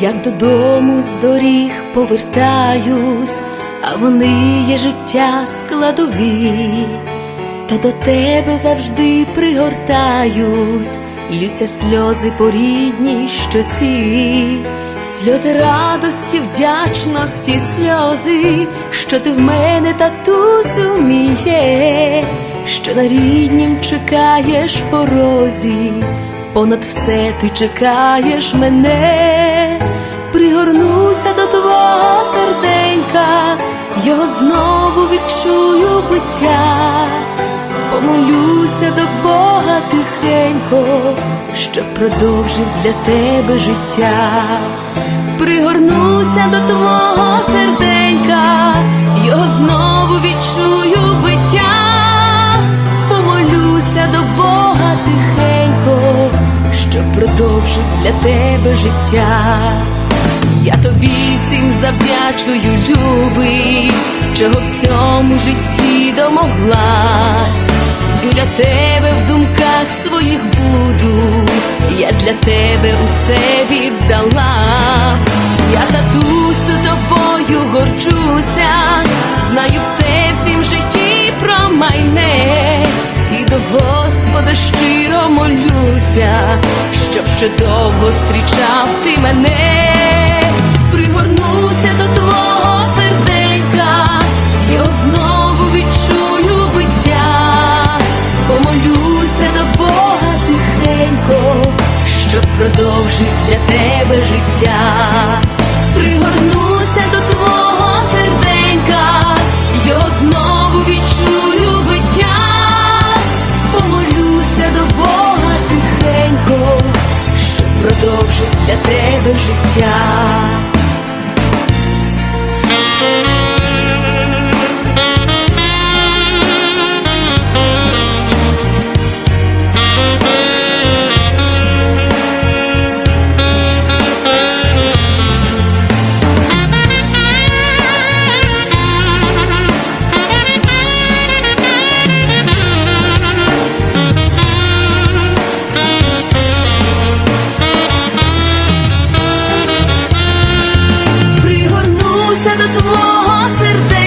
як додому з доріг повертаюсь, а вони є життя складові, то до тебе завжди пригортаюсь, лються сльози по рідній щоці, сльози радості, вдячності, сльози, що ти в мене татусю мій є, що на ріднім чекаєш порозі понад все ти чекаєш мене, пригорнуся до твого серденька, його знову відчую биття, помолюся до Бога тихенько, щоб продовжив для тебе життя, пригорнуся до твого серденька, його знову відчую биття, помолюся до Бога тихенько що продовжив для тебе життя. Я тобі всім завдячую, любий, чого в цьому житті домоглась. Біля тебе в думках своїх буду, я для тебе усе віддала. Я татусю тобою горчуся, знаю все всім житті про майне. І до Господа щиро молюся, щоб ще довго зустрічав ти мене, до твого серденька, його знову відчую биття, помолюся до Бога тихенько, щоб продовжив для тебе життя, пригорнуся до твого серденька, його знову відчую биття. Помолюся до Бога тихенько, щоб продовжив для тебе життя. До твого